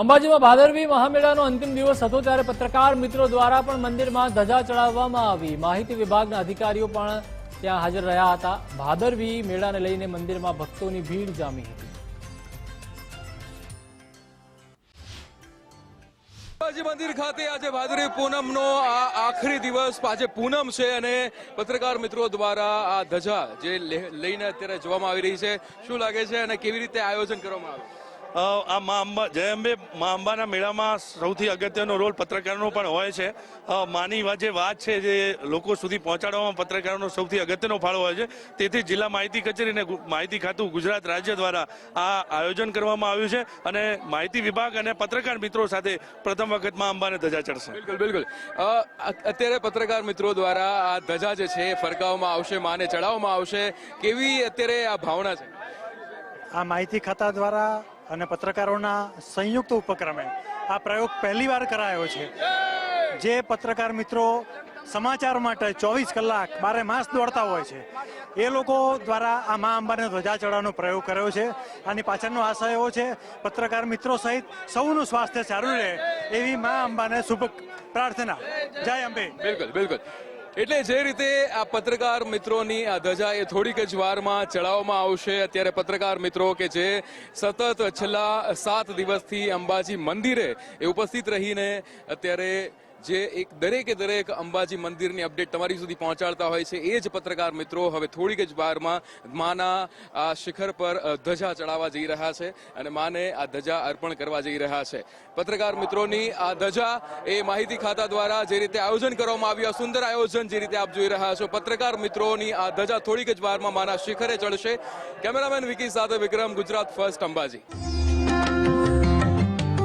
અંબાજીમાં ભાદરવી મહામેળાનો અંતિમ દિવસ હતો ત્યારે પત્રકાર મિત્રો દ્વારા પણ મંદિરમાં ધજા ચડાવવામાં આવી. માહિતી વિભાગના અધિકારીઓ પણ ત્યાં હાજર રહ્યા હતા. ભાદરવી મેળાને લઈને મંદિરમાં ભક્તોની ભીડ જામી હતી. મંદિર ખાતે આજે ભાદરવી પૂનમનો આ આખરી દિવસ આજે પૂનમ છે અને પત્રકાર મિત્રો દ્વારા આ ધજા જે લઈને અત્યારે જોવામાં આવી રહી છે, શું લાગે છે અને કેવી રીતે આયોજન કરવામાં આવે? આ મા અંબા જય અંબે મા અંબાના મેળામાં સૌથી અગત્યનો રોલ પત્રકારનો પણ હોય છે. માની જે વાત છે જે લોકો સુધી પહોંચાડવામાં પત્રકારોનો સૌથી અગત્યનો ફાળો હોય છે તેથી જિલ્લા માહિતી કચેરી અને માહિતી ખાતું ગુજરાત રાજ્ય દ્વારા આ આયોજન કરવામાં આવ્યું છે અને માહિતી વિભાગ અને પત્રકાર મિત્રો સાથે પ્રથમ વખત મા અંબાને ધજા ચડશે. બિલકુલ બિલકુલ. અત્યારે પત્રકાર મિત્રો દ્વારા આ ધજા જે છે એ ફરકાવવામાં આવશે માને ચડાવવામાં આવશે. કેવી અત્યારે આ ભાવના છે? આ માહિતી ખાતા દ્વારા અને પત્રકારોના સંયુક્ત ઉપક્રમે આ પ્રયોગ પહેલીવાર કરાયો છે. જે પત્રકાર મિત્રો સમાચાર માટે ચોવીસ કલાક બારે માસ દોડતા હોય છે. એ લોકો દ્વારા આ મા અંબાને ધ્વજા ચડાવવાનો પ્રયોગ કર્યો છે. આની પાછળનો આશય એવો છે, પત્રકાર મિત્રો સહિત સૌનું સ્વાસ્થ્ય સારું રહે એવી મા અંબાને શુભ પ્રાર્થના. જય અંબે. બિલકુલ બિલકુલ. એટલે જે રીતે આ પત્રકાર મિત્રોની આ ધજા એ થોડીક જ વારમાં ચડાવવામાં આવશે, અત્યારે પત્રકાર મિત્રો કે જે સતત છેલ્લા સાત દિવસથી અંબાજી મંદિરે એ ઉપસ્થિત રહીને અત્યારે જે એક દરેકે દરેક અંબાજી મંદિરની અપડેટ તમારી સુધી પહોંચાડતા હોય છે, એ જ પત્રકાર મિત્રો હવે થોડીક જ વારમાં માના આ શિખર પર ધજા ચડાવવા જઈ રહ્યા છે અને માને આ ધજા અર્પણ કરવા જઈ રહ્યા છે. પત્રકાર મિત્રોની આ ધજા એ માહિતી ખાતા દ્વારા જે રીતે આયોજન કરવામાં આવ્યું, આ સુંદર આયોજન જે રીતે આપ જોઈ રહ્યા છો, પત્રકાર મિત્રોની આ ધજા થોડીક જ વારમાં માના શિખરે ચડશે. કેમેરામેન વિકી સાથે વિક્રમ ગુજરાત ફર્સ્ટ અંબાજી.